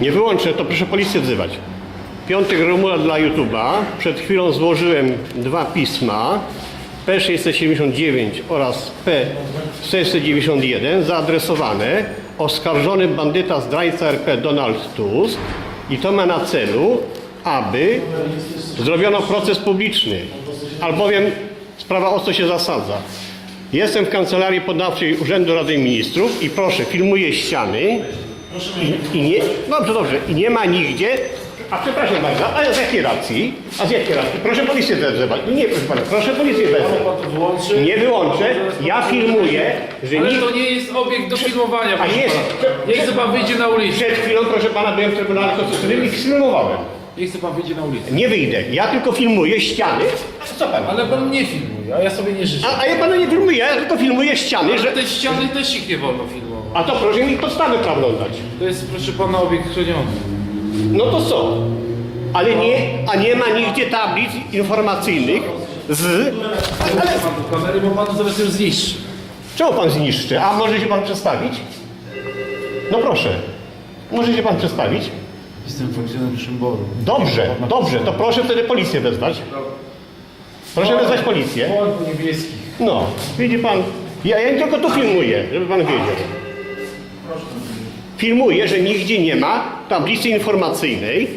Nie wyłączę, to proszę policję wzywać. Piątek Romula dla YouTube'a. Przed chwilą złożyłem dwa pisma. P679 oraz P691 zaadresowane oskarżony bandyta zdrajca RP Donald Tusk i to ma na celu, aby zrobiono proces publiczny, albowiem sprawa o co się zasadza. Jestem w kancelarii podawczej Urzędu Rady Ministrów i proszę, filmuję ściany i, i nie, dobrze, dobrze, i nie ma nigdzie, a przepraszam bardzo, a z jakiej racji? A z jakiej racji? Proszę policję wezwać. Nie, proszę pana, proszę policję wezwać. Nie wyłączę, ja filmuję, że Ale nikt... to nie jest obiekt do filmowania, proszę jest. pana. Niech chce pan wyjdzie na ulicę. Przed chwilą, proszę pana, byłem w Trybunale Konstytucyjnym i filmowałem. Niech chce pan wyjdzie na ulicę. Nie wyjdę, ja tylko filmuję ściany. Co pan? Ale pan nie filmuje, a ja sobie nie życzę. A, a ja pana nie filmuję, ja tylko filmuję ściany, Ale że... te ściany też ich nie wolno filmować. A to proszę mi podstawę prawną dać. To jest, proszę pana, obiekt chroniony. No to co? Ale nie, a nie ma nigdzie tablic informacyjnych z... Ale Pan do kamery, bo pan zaraz ją zniszczy. czemu pan zniszczy? A może się pan przedstawić? No proszę. Może się pan przedstawić? Jestem funkcjonariuszem BOR-u. Dobrze, dobrze, to proszę wtedy policję wezwać. Proszę wezwać policję. BOR niebieski. No, widzi pan, ja, ja tylko tu filmuję, żeby pan wiedział. Filmuję, że nigdzie nie ma tablicy informacyjnej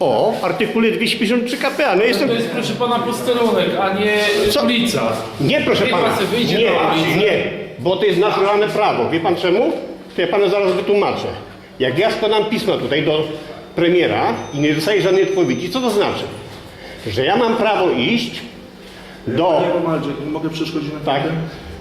o artykule 253 KPA. No jestem... To jest, proszę pana, posterunek, a nie Co? ulica. Nie, proszę Niech pana. pan sobie wyjdzie nie, na ulicę. nie, bo to jest naturalne prawo. Wie pan czemu? To ja panu zaraz wytłumaczę. Jak ja składam pisma tutaj do premiera i nie dostaję żadnej odpowiedzi, co to znaczy? Że ja mam prawo iść do... Panie Romaldzie, mogę przeszkodzić na Tak. chwilę?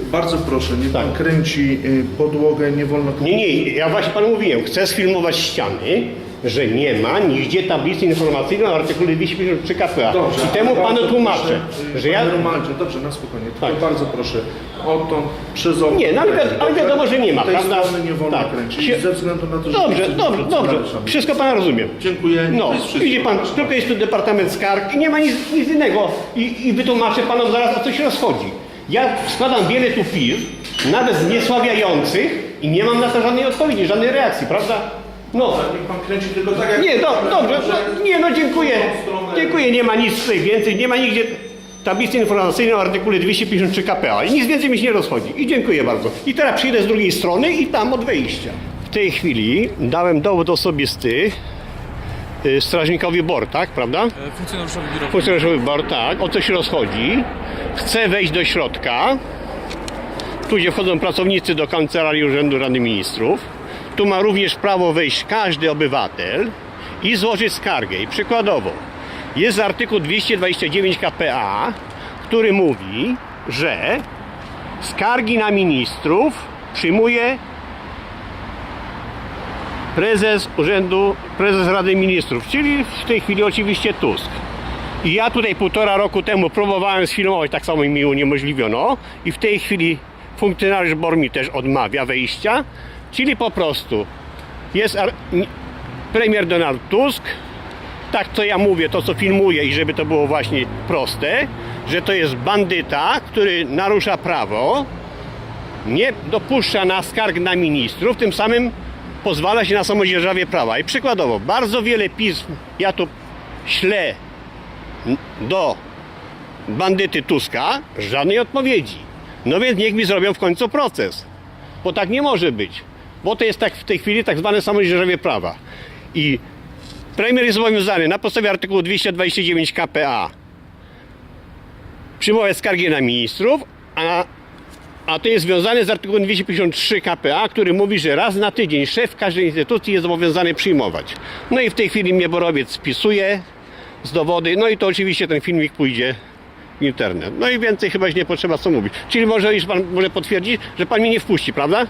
Bardzo proszę, niech pan Tak. kręci y, podłogę, nie wolno... Nie, nie, ja właśnie panu mówiłem, chcę sfilmować ściany, że nie ma nigdzie tablicy informacyjnej o artykule 253 KPA. Dobrze, I temu bardzo panu tłumaczę, proszę, y, że ja... Panie dobrze, na spokojnie, tylko Tak. bardzo proszę, odtąd, przez okno... Nie, no ale, wi- ale wiadomo, że nie ma, Tej prawda? strony nie wolno Tak. kręcić, ze względu na to, że... Dobrze, dobrze, dobrze. Wszystko pana rozumiem. Dziękuję. No, to jest wszystko. widzi pan, tylko jest tu Departament Skarg i nie ma nic, nic innego. I, I wytłumaczę panu zaraz, o co się rozchodzi. Ja składam wiele tu pism, nawet zniesławiających i nie mam na to żadnej odpowiedzi, żadnej reakcji, prawda? No. Niech pan kręci tylko tak, jak... Nie, do, dobrze, no, nie no dziękuję. Dziękuję, nie ma nic więcej, nie ma nigdzie tablicy informacyjnej o artykule 253 KPA i nic więcej mi się nie rozchodzi. I dziękuję bardzo. I teraz przyjdę z drugiej strony i tam od wejścia. W tej chwili dałem dowód osobisty strażnikowi BOR, tak, prawda? Funkcjonariuszowi biura. Funkcjonariuszowi BOR, tak. O co się rozchodzi? Chcę wejść do środka. Tu gdzie wchodzą pracownicy do Kancelarii Urzędu Rady Ministrów. Tu ma również prawo wejść każdy obywatel i złożyć skargę. I przykładowo jest artykuł 229 KPA, który mówi, że skargi na ministrów przyjmuje prezes Urzędu, prezes Rady Ministrów, czyli w tej chwili oczywiście Tusk. I ja tutaj półtora roku temu próbowałem sfilmować, tak samo mi uniemożliwiono i w tej chwili funkcjonariusz BOR mi też odmawia wejścia, czyli po prostu jest premier Donald Tusk, tak co ja mówię, to co filmuję i żeby to było właśnie proste, że to jest bandyta, który narusza prawo, nie dopuszcza na skarg na ministrów, tym samym pozwala się na samodzierżawie prawa. I przykładowo, bardzo wiele pism ja tu ślę do bandyty Tuska, żadnej odpowiedzi. No więc niech mi zrobią w końcu proces. Bo tak nie może być. Bo to jest tak w tej chwili tak zwane samodzierżawie prawa. I premier jest zobowiązany na podstawie artykułu 229 KPA przyjmować skargi na ministrów, a a to jest związane z artykułem 253 KPA, który mówi, że raz na tydzień szef każdej instytucji jest zobowiązany przyjmować. No i w tej chwili mnie Borowiec spisuje z dowody, no i to oczywiście ten filmik pójdzie w internet. No i więcej chyba już nie potrzeba co mówić. Czyli może już pan może potwierdzić, że pan mnie nie wpuści, prawda?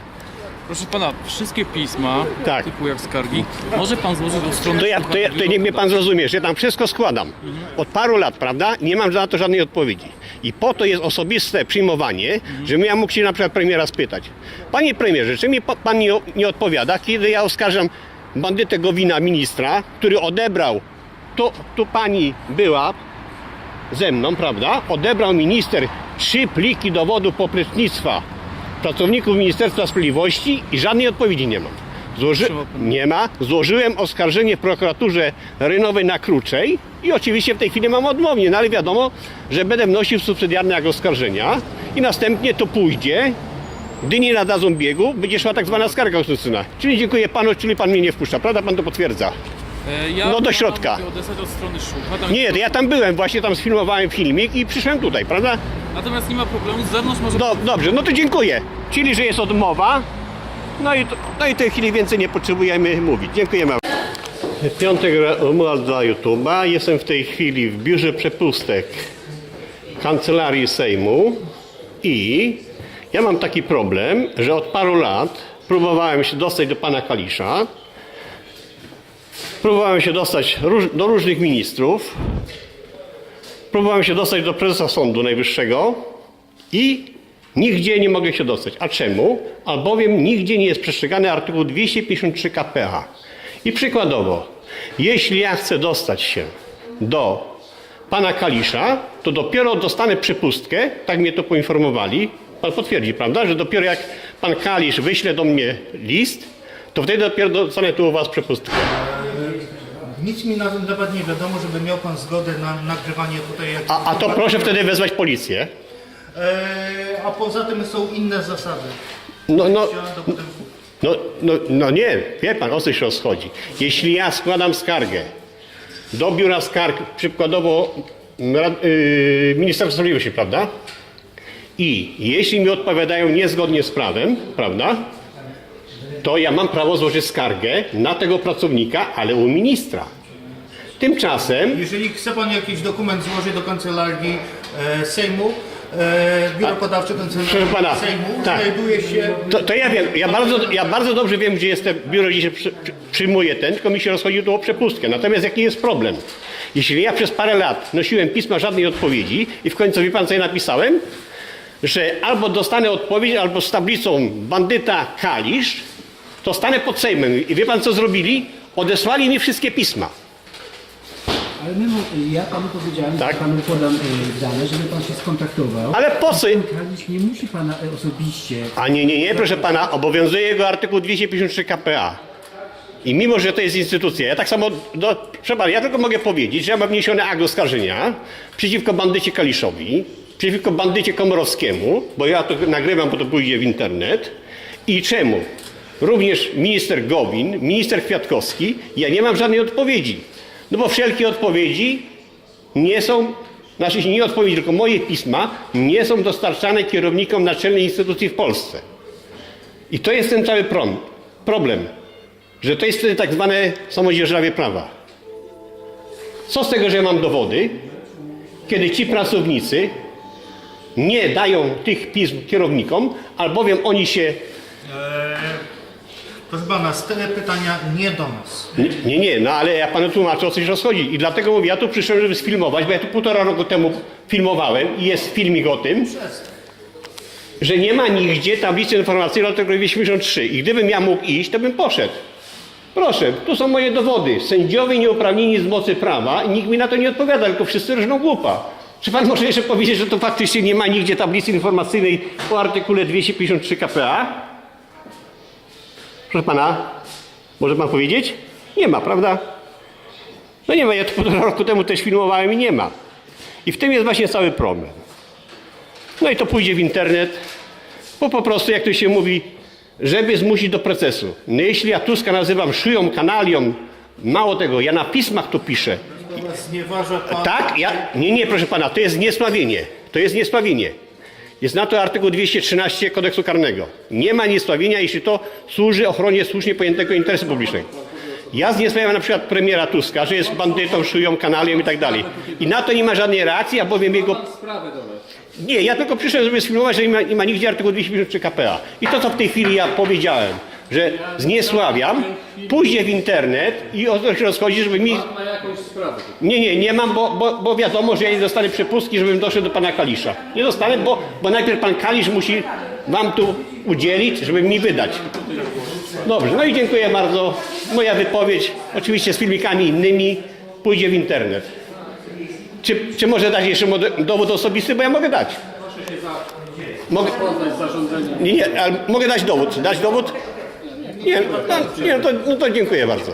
Proszę pana, wszystkie pisma, Tak. typu jak skargi, może pan złożyć do strony... To, ja, to, ja, to niech mnie pan zrozumie, że ja tam wszystko składam. Od paru lat, prawda? Nie mam na to żadnej odpowiedzi. I po to jest osobiste przyjmowanie, żebym ja mógł się na przykład premiera spytać. Panie premierze, czy mi pa- pan nie, nie odpowiada, kiedy ja oskarżam bandytę Gowina, ministra, który odebrał, tu, tu pani była ze mną, prawda? Odebrał minister trzy pliki dowodu poplecznictwa pracowników Ministerstwa Sprawiedliwości i żadnej odpowiedzi nie mam. Złoży... Nie ma. Złożyłem oskarżenie w prokuraturze rejonowej na Kruczej i oczywiście w tej chwili mam odmownie, no ale wiadomo, że będę wnosił subsydiarne jak oskarżenia i następnie to pójdzie, gdy nie nadadzą biegu, będzie szła tak zwana skarga konstytucyjna. Czyli dziękuję panu, czyli pan mnie nie wpuszcza, prawda? Pan to potwierdza. E, Ja No do środka. odesłać od strony Szucha. Nie, ja tam byłem, właśnie tam sfilmowałem filmik i przyszedłem tutaj, prawda? Natomiast nie ma problemu, z zewnątrz może... Do, dobrze, no to dziękuję. Czyli, że jest odmowa. No i, to, no i tej chwili więcej nie potrzebujemy mówić. Dziękujemy. Piątek umowa dla YouTube'a. Jestem w tej chwili w biurze przepustek Kancelarii Sejmu i ja mam taki problem, że od paru lat próbowałem się dostać do pana Kalisza. Próbowałem się dostać do różnych ministrów. Próbowałem się dostać do prezesa Sądu Najwyższego i nigdzie nie mogę się dostać. A czemu? Albowiem nigdzie nie jest przestrzegany artykuł 253 KPA. I przykładowo, jeśli ja chcę dostać się do pana Kalisza, to dopiero dostanę przypustkę, tak mnie to poinformowali, pan potwierdzi, prawda, że dopiero jak pan Kalisz wyśle do mnie list, to wtedy dopiero dostanę tu u was przepustkę. Nic mi na ten temat nie wiadomo, żeby miał Pan zgodę na nagrywanie tutaj. A, a to proszę wtedy wezwać policję. E, a poza tym są inne zasady. No, no, No, no, no nie, wie pan, o co się rozchodzi. Jeśli ja składam skargę do biura skarg, przykładowo Rad- yy, Ministerstwa Sprawiedliwości, prawda? I jeśli mi odpowiadają niezgodnie z prawem, prawda? To ja mam prawo złożyć skargę na tego pracownika, ale u ministra. Tymczasem Jeżeli chce Pan jakiś dokument złożyć do kancelarii e, Sejmu, e, biuro podawcze kancelarii Proszę pana, Sejmu tak. znajduje się. To, to ja wiem, ja bardzo, ja bardzo dobrze wiem, gdzie jest te biuro, gdzie się przy, przy, przyjmuje ten, tylko mi się rozchodzi tu o przepustkę. Natomiast jaki jest problem? Jeśli ja przez parę lat nosiłem pisma żadnej odpowiedzi i w końcu wie pan co ja napisałem? Że albo dostanę odpowiedź, albo z tablicą bandyta Kalisz, to stanę pod Sejmem. I wie pan co zrobili? Odesłali mi wszystkie pisma. Ale my, mu- ja panu powiedziałem, Tak. że panu podam y, dane, żeby pan się skontaktował. Ale po co? Nie musi pana y, osobiście. A nie, nie, nie, proszę pana, obowiązuje jego artykuł 253 KPA. I mimo, że to jest instytucja, ja tak samo, do, proszę pana, ja tylko mogę powiedzieć, że ja mam wniesiony akt oskarżenia przeciwko bandycie Kaliszowi, przeciwko bandycie Komorowskiemu, bo ja to nagrywam, bo to pójdzie w internet. I czemu? Również minister Gowin, minister Kwiatkowski, ja nie mam żadnej odpowiedzi. No bo wszelkie odpowiedzi nie są, znaczy nie odpowiedzi, tylko moje pisma nie są dostarczane kierownikom naczelnej instytucji w Polsce. I to jest ten cały problem, że to jest wtedy tak zwane samodzierżawie prawa. Co z tego, że mam dowody, kiedy ci pracownicy nie dają tych pism kierownikom, albowiem oni się Proszę Pana, te pytania nie do nas. Nie, nie, nie, no ale ja panu tłumaczę o co się rozchodzi. I dlatego mówię, ja tu przyszedłem, żeby sfilmować, bo ja tu półtora roku temu filmowałem i jest filmik o tym, że nie ma nigdzie tablicy informacyjnej o artykule 253. I gdybym ja mógł iść, to bym poszedł. Proszę, tu są moje dowody. Sędziowie nieuprawnieni z mocy prawa i nikt mi na to nie odpowiada, tylko wszyscy różną głupa. Czy pan może jeszcze powiedzieć, że to faktycznie nie ma nigdzie tablicy informacyjnej o artykule 253 KPA? Proszę pana, może pan powiedzieć? Nie ma, prawda? No nie ma, ja to półtora roku temu też filmowałem i nie ma. I w tym jest właśnie cały problem. No i to pójdzie w internet, bo po prostu, jak to się mówi, żeby zmusić do procesu. No jeśli ja Tuska nazywam szyją, kanalią, mało tego, ja na pismach to piszę. Znieważa Pan. Tak, ja, nie, nie, proszę pana, to jest niesławienie. To jest niesławienie. Jest na to artykuł 213 kodeksu karnego. Nie ma niesławienia, jeśli to służy ochronie słusznie pojętego interesu publicznego. Ja zniesławiam na przykład premiera Tuska, że jest bandytą, szyją, kanalią i tak dalej. I na to nie ma żadnej reakcji, a bowiem jego... Nie, ja tylko przyszedłem, żeby sfilmować, że nie ma, nie ma nigdzie artykułu 253 KPA. I to, co w tej chwili ja powiedziałem, że zniesławiam, pójdzie w internet i o to się rozchodzi, żeby mi... Nie, nie, nie mam, bo, bo, bo wiadomo, że ja nie dostanę przepustki, żebym doszedł do pana Kalisza. Nie dostanę, bo, bo najpierw pan Kalisz musi wam tu udzielić, żeby mi wydać. Dobrze, no i dziękuję bardzo. Moja wypowiedź, oczywiście z filmikami innymi, pójdzie w internet. Czy, czy może dać jeszcze dowód osobisty? Bo ja mogę dać. Mogę, nie, nie, ale mogę dać dowód. Dać dowód? Nie, no, nie no, to, no to dziękuję bardzo.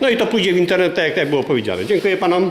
No i to pójdzie w internet, tak jak było powiedziane. Dziękuję panom.